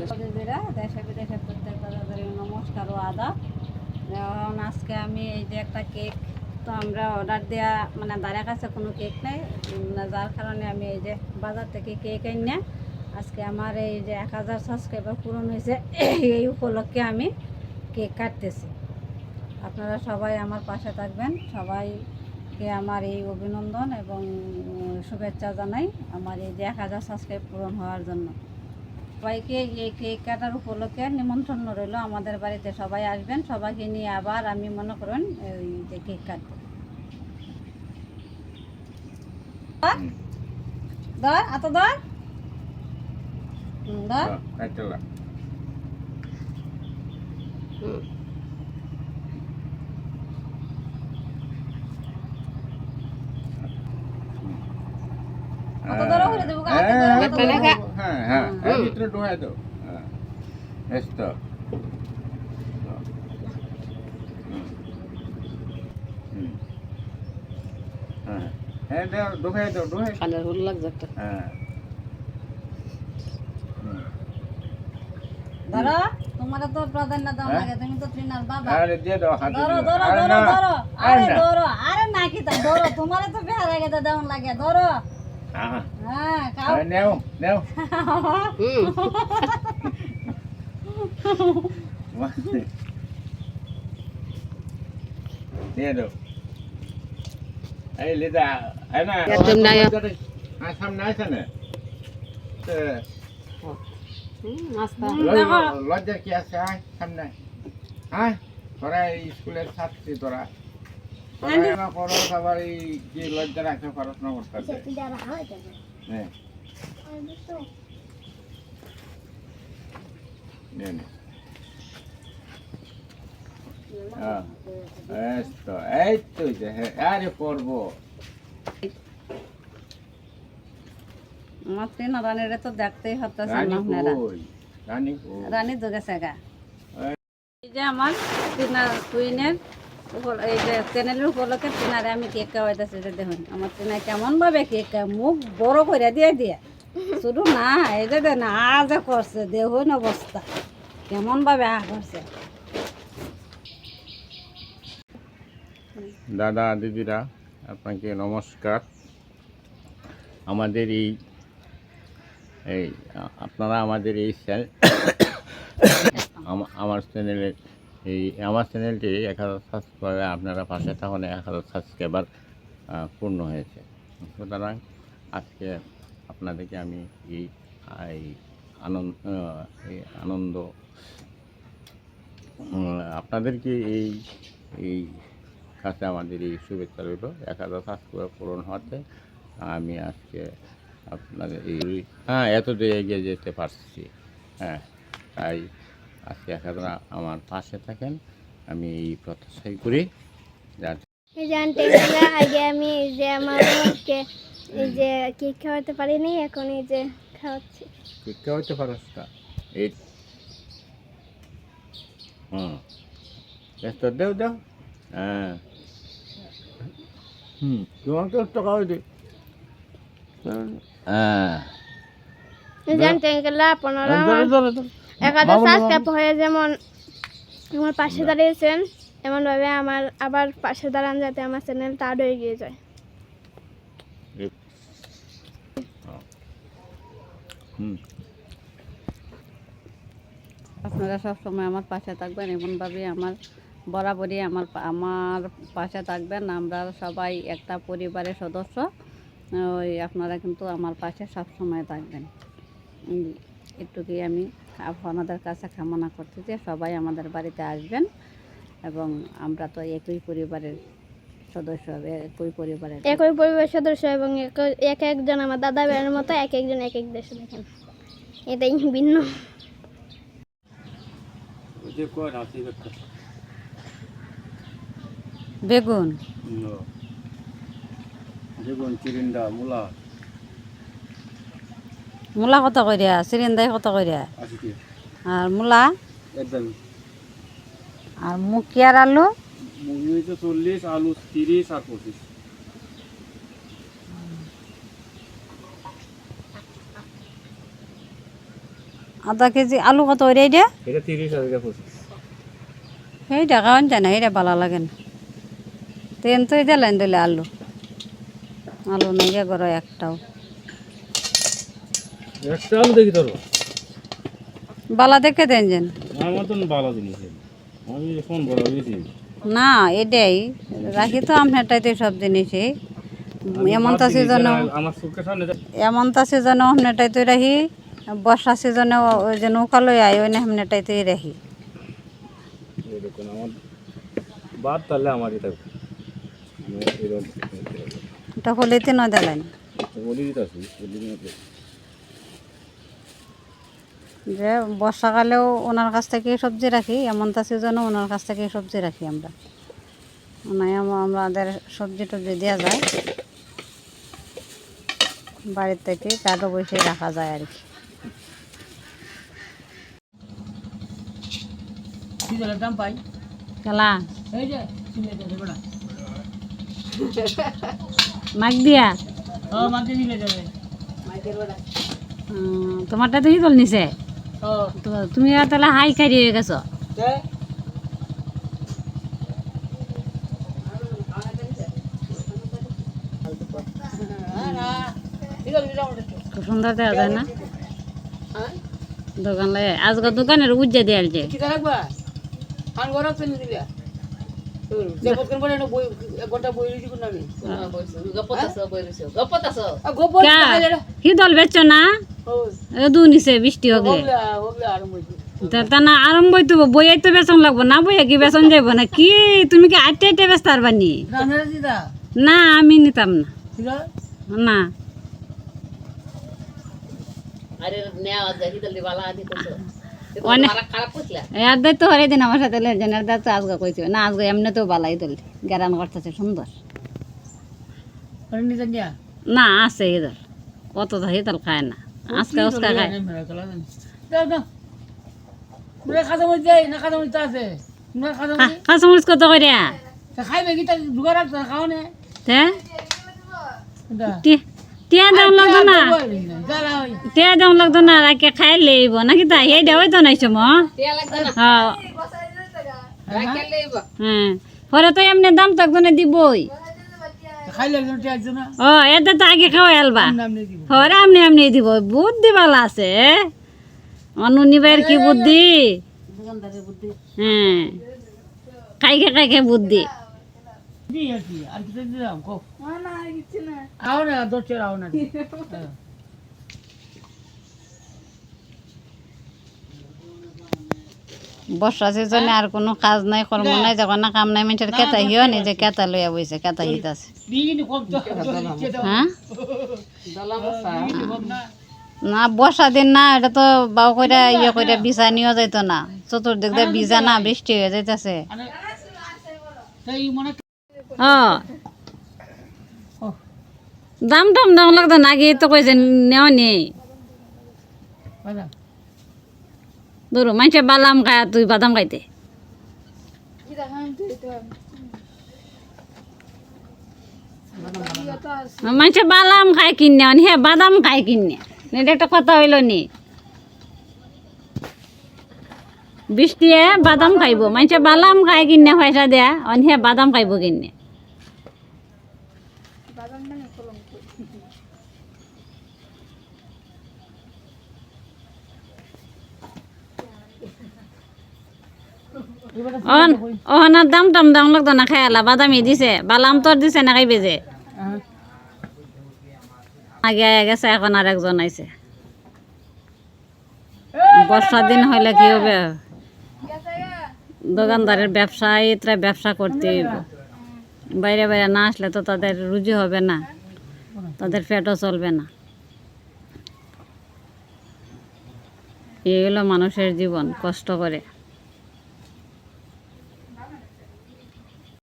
দেশে বিদেশে প্রত্যেক দাদাদের নমস্কার ও আদাব। যেমন আজকে আমি এই যে একটা কেক, তো আমরা অর্ডার দেওয়া মানে দাঁড়ার কাছে কোনো কেক নেই। যার কারণে আমি এই যে বাজার থেকে কেক এনে, আজকে আমার এই যে এক হাজার সাবস্ক্রাইবার পূরণ হয়েছে, এই উপলক্ষে আমি কেক কাটতেছি। আপনারা সবাই আমার পাশে থাকবেন। সবাইকে আমার এই অভিনন্দন এবং শুভেচ্ছা জানাই আমার এই যে এক হাজার সাবস্ক্রাইব পূরণ হওয়ার জন্য। সবাইকে এই কেক কাটার উপলক্ষে নিমন্ত্রণ রইল আমাদের বাড়িতে সবাই আসবেন সবাইকে নিয়ে আবার আমি মনে করেন এই যে কেক কাটবো ধর এত ধর ধর অত ধরো করে দেবো হ্যাঁ হ্যাঁ হ্যাঁ। ভিতরে ঢোকাই দাও দাও ঢোকাই দাও লাগছে একটা হ্যাঁ ধরো তোমার তো প্রাধান্য দাও? লাগে তুমি তো ট্রেনার বাবা আরে দিয়ে দাও হাতে ধরো দাও। ধরো ধরো ধরো আরে ধরো আরে না কি তা ধরো তোমার তো বেহার আগে তো লাগে ধরো হ্যাঁ, হ্যাঁ খাও আরে নেও নেও হুম দিয়ে দাও এই লিদা এই না একদম নাই। হ্যাঁ সামনে আছে না তো, হুম, আস্তা হুম, লজ- দেখো। লজ্জার কি আছে আয় সামনে হ্যাঁ তোরা এই স্কুলের ছাত্রী তোরা পড়াশোনা করো আবার এই কি লজ্জা রাখতে পড়াশোনা করতে হ্যাঁ। হ্যাঁ, এই তো এই তো যে, হ্যাঁ, আরে পড়ব আমার ট্রেন রানীরে তো দেখতেই হতেছে রানী না আপনারা রানী রানী তো গেছে গা এই। যে আমার উপর- এই যে চ্যানেলের উপলক্ষে ট্রেনারে আমি কেক খাওয়াইতেছি যে দেখুন আমার ট্রেনার কেমন ভাবে কেক খায়, মুখ বড় করে দিয়ে দিয়ে। শুধু না এই যে দেন আজ করছে দেখুন অবস্থা কেমন ভাবে আ করছে। দাদা দিদিরা আপনাকে নমস্কার। আমাদের এই এই আপনারা আমাদের এই চ্যানেল আমা- আমার চ্যানেলের এই আমার চ্যানেলটি এক হাজার সাবস্ক্রাইবার আপনারা পাশে থাকুন, এক হাজার সাবস্ক্রাইবার পূর্ণ হয়েছে। সুতরাং আজকে আপনাদেরকে আমি এই আনন্দ এই আনন্দ আপনাদেরকে এই এই কাছে আমাদের এই শুভেচ্ছা রইল। এক হাজার সাবস্ক্রাইবার পূরণ হওয়াতে আমি আজকে আপনাদের এই হ্যাঁ এত দূরে এগিয়ে যেতে পারছি। হ্যাঁ তাই আজকে হাজার আমার পাশে থাকেন। আমি এই প্রত্যাশাই করি আমরা আগে আমি যে আমার এই যে কেক খাওয়াতে পারিনি এখন এই যে খাওয়াচ্ছি। হইতে পারস না। এই হুম। ব্যস্ত দেও দাও। হ্যাঁ। হুম তোমাকে টাকা হইতে হ্যাঁ। এই যে আপনারা ধরো, আমার ধরো, ধরো। এক হাজার মামুনি, সাবস্ক্রাইব হয়ে যেমন আমার পাশে দাঁড়িয়েছেন এমনভাবে আমার আবার পাশে দাঁড়ান যাতে আমার চ্যানেলটা আরও এগিয়ে যায়। আপনারা সব সময় আমার পাশে থাকবেন এমনভাবে আমার বরাবরই আমার আমার পাশে থাকবেন। আমরা সবাই একটা পরিবারের সদস্য ওই আপনারা কিন্তু আমার পাশে সব সময় থাকবেন। উম, একটুকুই আমি আপনাদের কাছে কামনা করছি যে সবাই আমাদের বাড়িতে আসবেন এবং আমরা তো একই পরিবারের সদস্য একই পরিবারের একই পরিবার সদস্য এবং এক- এক একজন আমার দাদা ভাইয়ের মতো এক একজন এক এক দেশে দেখেন। এটাই ভিন্ন। বেগুন। বেগুন চিরিন্ডা মূলা। মূলা কত করিয়া সিরিন্দাই কত করিয়া আছে। কি আর মূলা? একদম। আর মুখিয়ার আলু? চল্লিশ আলু তিরিশ আর পঁচিশ। আধা কেজি আলু কত ওই রে এটা তিরিশ আর এটা পঁচিশ। না ভালো লাগে না। তেন তো এটা লাইন দিলে আলু। আলু নাই করো একটাও। একটা আলু দেখি তোর বালা দেখে দেন যেন। আমার তো জিনিস আমি ফোন না এটাই। রাখি তো আপনারটাইতে সব জিনিসই। এমনটা সিজনে আমার চোখের সামনে এমনটা সিজনে আপনারটাইতে রাখি। বর্ষা সিজনে ওই যে নৌকা লই আয় ওই না আপনারটাইতেই রাখি। দেখুন আমার বাদ তাহলে থাকবে এরকম এটা হলিতে নয় দিলেন বলি দিতে আসি বলি দিতে যে বর্ষাকালেও ওনার কাছ থেকে সবজি রাখি এমনটা সিজনও ওনার কাছ থেকে সবজি রাখি আমরা। ওনাই আমাদের সবজি টবজি দেওয়া যায়। বাড়ির থেকে কাঠও বসে রাখা যায় আর কি। খেলা মাগ দিয়া। তোমারটা তো নিছে তো তুমি আর তাহলে হাই খাই দিয়ে গেছো? খুব সুন্দর দেওয়া যায় না? দোকান লাগে। আজকে দোকানের উজ্জা দেয়াল যে। রাখবা গপত আছে গপত হিদল বেচছ না? নিছে বৃষ্টি হবে। তা না আরম্ভ তো বইয়াই তো বেচন লাগবো না? বইয়া কি বেচন যাইব না? কি? তুমি কি আটটা আটটা বেচতে পারবানি রামরা না আমি নিতাম না। না। আরে নেওয়া যায় হিদল দিবালা আদি করছ? অনেক দায় তো হরে দিন আমার সাথে লেজনের দায় তো না এমনি বালাই দল করতেছে সুন্দর। আরে না আছে খায় না আজকে উস্কা খায়। কাঁচামরিচ কত খাইবে কি রাখতো খাও নে দা টি- টিয়া দাম লাগতো না? গালা হই টিয়া দাম লাগতো না রাখে খাই লেইব। নাকি তাই? এই দেওয়াই তো নাইছো ম হ্যাঁ। হ্যাঁ। পরে তো এমনি দাম তো একজনে দিবই। ও এতে তো আগে নেই দিব। পরে আমনি আমনি দিব। বুদ্ধি ভালো আছে অনুনিবার কি বুদ্ধি? হ্যাঁ। খাইকে খাইকে বুদ্ধি। আর কি দিলাম না বর্ষা সিজনে আর কোনো কাজ নাই কর্ম নাই যখন না কাম নাই মানুষের কেতা হিও নি যে কেতা লইয়া বইছে কেতা হিত আছে হ্যাঁ না বর্ষা দিন না এটা তো বাউ করে ইয়ে করে বিছা নিয়ে যাইতো না চতুর্দিক দিয়ে বিছা না বৃষ্টি হয়ে যাইতেছে তাই দাম টাম দাম লাগতো না আগে তো কইছে নেওয়া নেই। ধরো মানুষে বালাম খায় তুই বাদাম খাইতে। মানুষে বালাম খায় কিনে আনি হে বাদাম খায় কিনে এটা একটা কথা হইল নি। বৃষ্টিয়ে বাদাম খাইব মানুষে বালাম খায় কিনে পয়সা দেয়া অনি হে বাদাম খাইব কিনে অন অহনার দাম টাম দাম লাগতো না খায়ালা বাদামি দিছে বালাম তোর দিছে না খাইবে যে? আগে আগে গেছে এখন আর একজন আইছে। বর্ষার দিন হইলে কি হবে? দোকানদারের ব্যবসা এতরা ব্যবসা করতে বাইরে বাইরে না আসলে তো তাদের রুজি হবে না। তাদের পেটও চলবে না। এই হলো মানুষের জীবন কষ্ট করে।